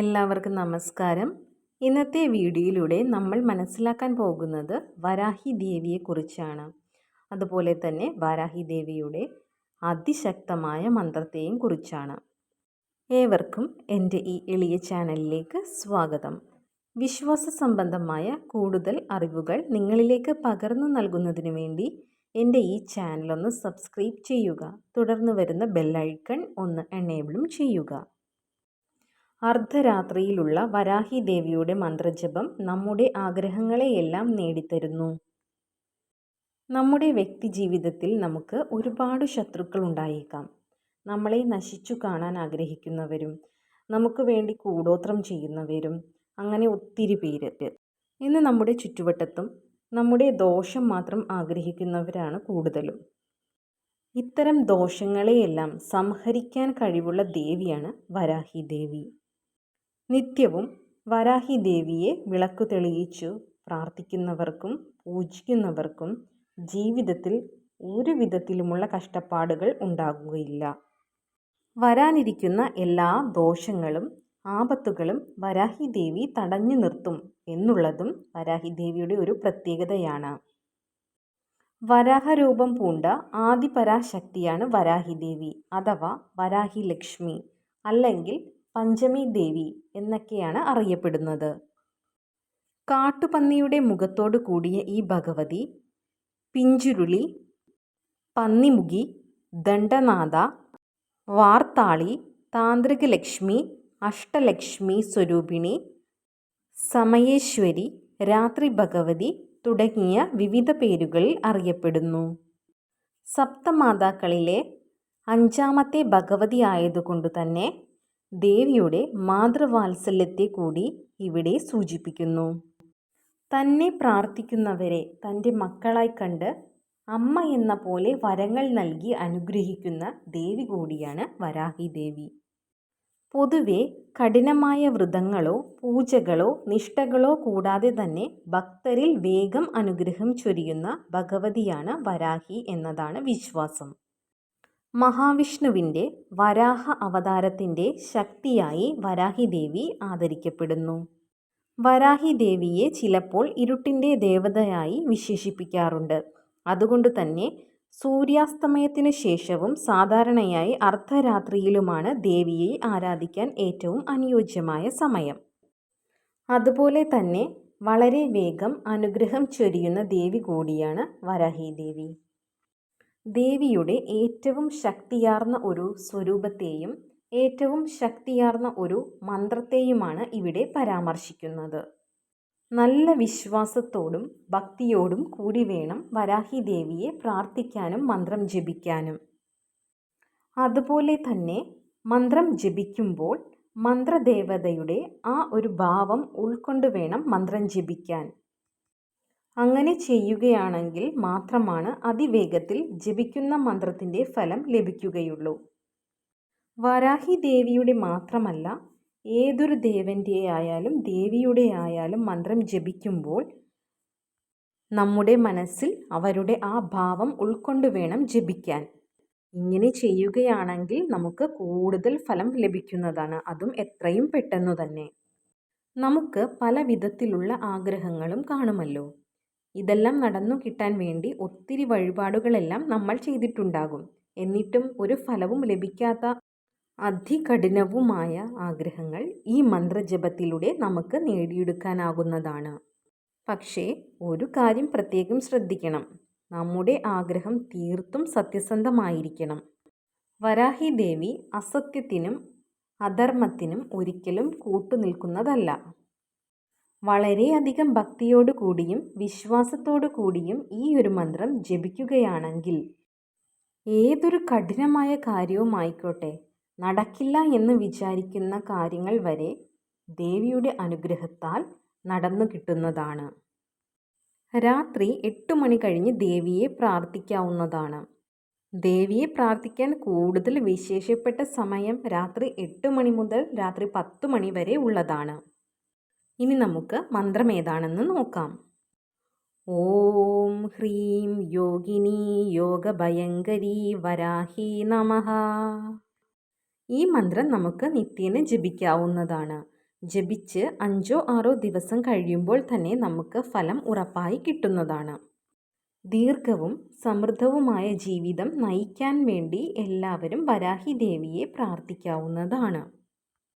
എല്ലാവർക്കും നമസ്കാരം. ഇന്നത്തെ വീഡിയോയിലൂടെ നമ്മൾ മനസ്സിലാക്കാൻ പോകുന്നത് വരാഹി ദേവിയെക്കുറിച്ചാണ്. അതുപോലെ തന്നെ വരാഹി ദേവിയുടെ അതിശക്തമായ മന്ത്രത്തെയും കുറിച്ചാണ്. ഏവർക്കും എന്റെ ഈ എളിയ ചാനലിലേക്ക് സ്വാഗതം. വിശ്വാസ സംബന്ധമായ കൂടുതൽ അറിവുകൾ നിങ്ങളിലേക്ക് പകർന്നു നൽകുന്നതിന് വേണ്ടി എന്റെ ഈ ചാനലൊന്ന് സബ്സ്ക്രൈബ് ചെയ്യുക. തുടർന്ന് വരുന്ന ബെല്ലൈക്കൺ ഒന്ന് എനേബിളും ചെയ്യുക. അർദ്ധരാത്രിയിലുള്ള വരാഹി ദേവിയുടെ മന്ത്രജപം നമ്മുടെ ആഗ്രഹങ്ങളെയെല്ലാം നേടിത്തരുന്നു. നമ്മുടെ വ്യക്തി ജീവിതത്തിൽ നമുക്ക് ഒരുപാട് ശത്രുക്കൾ ഉണ്ടായേക്കാം. നമ്മളെ നശിച്ചു കാണാൻ ആഗ്രഹിക്കുന്നവരും നമുക്ക് വേണ്ടി കൂടോത്രം ചെയ്യുന്നവരും അങ്ങനെ ഒത്തിരി പേര്. ഇന്ന് നമ്മുടെ ചുറ്റുവട്ടത്തും നമ്മുടെ ദോഷം മാത്രം ആഗ്രഹിക്കുന്നവരാണ് കൂടുതലും. ഇത്തരം ദോഷങ്ങളെയെല്ലാം സംഹരിക്കാൻ കഴിവുള്ള ദേവിയാണ് വരാഹി ദേവി. നിത്യവും വരാഹി ദേവിയെ വിളക്ക് തെളിയിച്ചു. പ്രാർത്ഥിക്കുന്നവർക്കും പൂജിക്കുന്നവർക്കും ജീവിതത്തിൽ ഒരു വിധത്തിലുമുള്ള കഷ്ടപ്പാടുകൾ ഉണ്ടാകുകയില്ല. വരാനിരിക്കുന്ന എല്ലാ ദോഷങ്ങളും ആപത്തുകളും വരാഹി ദേവി തടഞ്ഞു നിർത്തും എന്നുള്ളതും വരാഹി ദേവിയുടെ ഒരു പ്രത്യേകതയാണ്. വരാഹരൂപം പൂണ്ട ആദിപരാശക്തിയാണ് വരാഹി ദേവി അഥവാ വരാഹി ലക്ഷ്മി അല്ലെങ്കിൽ പഞ്ചമി ദേവി എന്നൊക്കെയാണ് അറിയപ്പെടുന്നത്. കാട്ടുപന്നിയുടെ മുഖത്തോട് കൂടിയ ഈ ഭഗവതി പിഞ്ചുരുളി പന്നിമുഖി ദണ്ഡനാഥ വാർത്താളി താന്ത്രിക ലക്ഷ്മി അഷ്ടലക്ഷ്മി സ്വരൂപിണി സമയേശ്വരി രാത്രി ഭഗവതി തുടങ്ങിയ വിവിധ പേരുകളിൽ അറിയപ്പെടുന്നു. സപ്തമാതാക്കളിലെ അഞ്ചാമത്തെ ഭഗവതി ആയതുകൊണ്ട് തന്നെ ദേവിയുടെ മാതൃവാത്സല്യത്തെ കൂടി ഇവിടെ സൂചിപ്പിക്കുന്നു. തന്നെ പ്രാർത്ഥിക്കുന്നവരെ തന്റെ മക്കളായി കണ്ട് അമ്മ എന്ന പോലെ വരങ്ങൾ നൽകി അനുഗ്രഹിക്കുന്ന ദേവി കൂടിയാണ് വരാഹി ദേവി. പൊതുവെ കഠിനമായ വ്രതങ്ങളോ പൂജകളോ നിഷ്ഠകളോ കൂടാതെ തന്നെ ഭക്തരിൽ വേഗം അനുഗ്രഹം ചൊരിയുന്ന ഭഗവതിയാണ് വരാഹി എന്നതാണ് വിശ്വാസം. മഹാവിഷ്ണുവിന്റെ വരാഹ അവതാരത്തിന്റെ ശക്തിയായി വരാഹി ദേവി ആദരിക്കപ്പെടുന്നു. വരാഹി ദേവിയെ ചിലപ്പോൾ ഇരുട്ടിന്റെ ദേവതയായി വിശേഷിപ്പിക്കാറുണ്ട്. അതുകൊണ്ട് തന്നെ സൂര്യാസ്തമയത്തിനു ശേഷവും സാധാരണയായി അർദ്ധരാത്രിയിലുമാണ് ദേവിയെ ആരാധിക്കാൻ ഏറ്റവും അനുയോജ്യമായ സമയം. അതുപോലെ തന്നെ വളരെ വേഗം അനുഗ്രഹം ചൊരിയുന്ന ദേവി കൂടിയാണ് വരാഹി ദേവി ദേവിയുടെ ഏറ്റവും ശക്തിയാർന്ന ഒരു സ്വരൂപത്തെയും ഏറ്റവും ശക്തിയാർന്ന ഒരു മന്ത്രത്തെയുമാണ് ഇവിടെ പരാമർശിക്കുന്നത്. നല്ല വിശ്വാസത്തോടും ഭക്തിയോടും കൂടി വേണം വരാഹി ദേവിയെ പ്രാർത്ഥിക്കാനും മന്ത്രം ജപിക്കാനും. അതുപോലെ തന്നെ മന്ത്രം ജപിക്കുമ്പോൾ മന്ത്രദേവതയുടെ ആ ഒരു ഭാവം ഉൾക്കൊണ്ട് വേണം മന്ത്രം ജപിക്കാൻ. അങ്ങനെ ചെയ്യുകയാണെങ്കിൽ മാത്രമാണ് അതിവേഗത്തിൽ ജപിക്കുന്ന മന്ത്രത്തിന്റെ ഫലം ലഭിക്കുകയുള്ളൂ. വരാഹി ദേവിയുടെ മാത്രമല്ല ഏതൊരു ദേവന്റെ ആയാലും ദേവിയുടെ ആയാലും മന്ത്രം ജപിക്കുമ്പോൾ നമ്മുടെ മനസ്സിൽ അവരുടെ ആ ഭാവം ഉൾക്കൊണ്ട് വേണം ജപിക്കാൻ. ഇങ്ങനെ ചെയ്യുകയാണെങ്കിൽ നമുക്ക് കൂടുതൽ ഫലം ലഭിക്കുന്നതാണ് അതും എത്രയും പെട്ടെന്നു തന്നെ. നമുക്ക് പല വിധത്തിലുള്ള ആഗ്രഹങ്ങളും കാണുമല്ലോ. ഇതെല്ലാം നടന്നു കിട്ടാൻ വേണ്ടി ഒത്തിരി വഴിപാടുകളെല്ലാം നമ്മൾ ചെയ്തിട്ടുണ്ടാകും. എന്നിട്ടും ഒരു ഫലവും ലഭിക്കാത്ത അതികഠിനവുമായ ആഗ്രഹങ്ങൾ ഈ മന്ത്രജപത്തിലൂടെ നമുക്ക് നേടിയെടുക്കാനാകുന്നതാണ്. പക്ഷേ ഒരു കാര്യം പ്രത്യേകം ശ്രദ്ധിക്കണം. നമ്മുടെ ആഗ്രഹം തീർത്തും സത്യസന്ധമായിരിക്കണം. വരാഹി ദേവി അസത്യത്തിനും അധർമ്മത്തിനും ഒരിക്കലും കൂട്ടുനിൽക്കുന്നതല്ല. വളരെയധികം ഭക്തിയോടു കൂടിയും വിശ്വാസത്തോടു കൂടിയും ഈ ഒരു മന്ത്രം ജപിക്കുകയാണെങ്കിൽ ഏതൊരു കഠിനമായ കാര്യവുമായിക്കോട്ടെ നടക്കില്ല എന്ന് വിചാരിക്കുന്ന കാര്യങ്ങൾ വരെ ദേവിയുടെ അനുഗ്രഹത്താൽ നടന്നു കിട്ടുന്നതാണ്. രാത്രി എട്ട് മണി കഴിഞ്ഞ് ദേവിയെ പ്രാർത്ഥിക്കാവുന്നതാണ്. ദേവിയെ പ്രാർത്ഥിക്കാൻ കൂടുതൽ വിശേഷപ്പെട്ട സമയം രാത്രി എട്ട് മണി മുതൽ രാത്രി പത്ത് മണി വരെ ഉള്ളതാണ്. ഇനി നമുക്ക് മന്ത്രം ഏതാണെന്ന് നോക്കാം. ഓം ഹ്രീം യോഗിനി യോഗഭയങ്കരി വരാഹി നമഃ. ഈ മന്ത്രം നമുക്ക് നിത്യേന ജപിക്കാവുന്നതാണ്. ജപിച്ച് അഞ്ചോ ആറോ ദിവസം കഴിയുമ്പോൾ തന്നെ നമുക്ക് ഫലം ഉറപ്പായി കിട്ടുന്നതാണ്. ദീർഘവും സമൃദ്ധവുമായ ജീവിതം നയിക്കാൻ വേണ്ടി എല്ലാവരും വരാഹി ദേവിയെ പ്രാർത്ഥിക്കാവുന്നതാണ്.